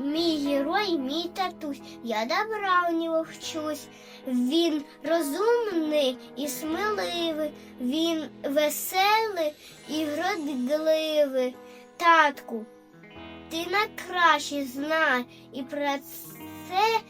Мій герой, мій татусь, я добра у нього вчусь. Він розумний і сміливий, він веселий і вродливий. Татку, ти найкраще знай і про це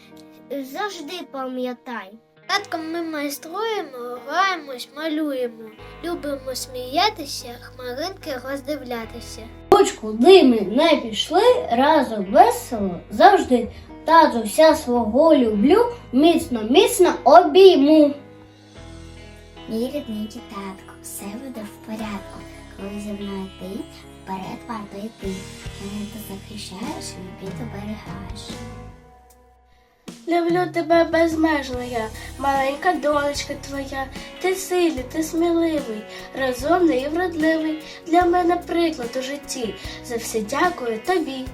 завжди пам'ятай. Татком ми майструємо, граємось, малюємо, любимо сміятися, хмаринки роздивлятися. Хоч куди ми не пішли, разом весело завжди. Тату вся свого люблю, міцно, міцно обійму. Мій рідненький татко, все буде в порядку. Коли зі мною ти, вперед варто йти. Мене ти захищаєш і від оберігаєш. Люблю тебе безмежно я, маленька донечка твоя. Ти сильний, ти сміливий, розумний і вродливий. Для мене приклад у житті. За все дякую тобі.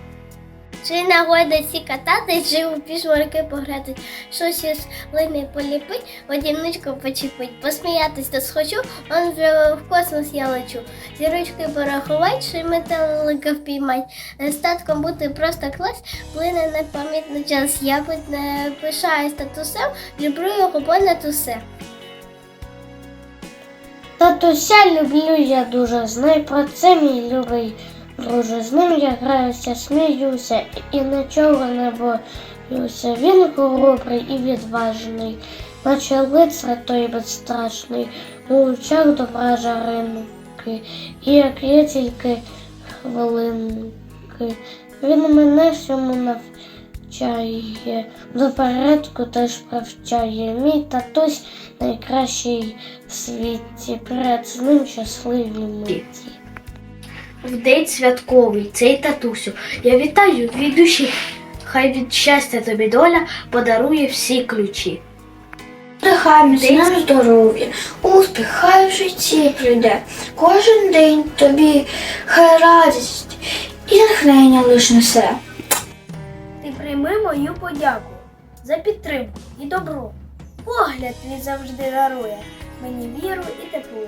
Чи нагодиться катати, чи у пішмарки пограти, щось із лини поліпить, водяничку почепить, посміятись то схочу, он вже в космос я лечу. Зірочки порахувати, чи метелика впіймать. З татком бути просто клас, плине непомітний час. Я будь не пишаюсь татусем, люблю його понад усе. Татуся люблю я дуже, знай про це мій любий друже. З ним я граюся, сміюся і нічого не боюся. Він хоробрий і відважний, наче лицар той безстрашний, у очах добра жаринки, і як є тільки хвилинки. Він мене всьому навчає, до порядку теж привчає. Мій татусь найкращий в світі, перед з ним щасливі миті. В день святковий цей татусю. Я вітаю від душі. Хай від щастя тобі доля подарує всі ключі. Нехай міцне здоров'я, успіх хай в житті прийде. Кожен день тобі хай радість і натхнення лиш несе. Ти прийми мою подяку за підтримку і добро. Погляд твій завжди дарує мені віру і тепло.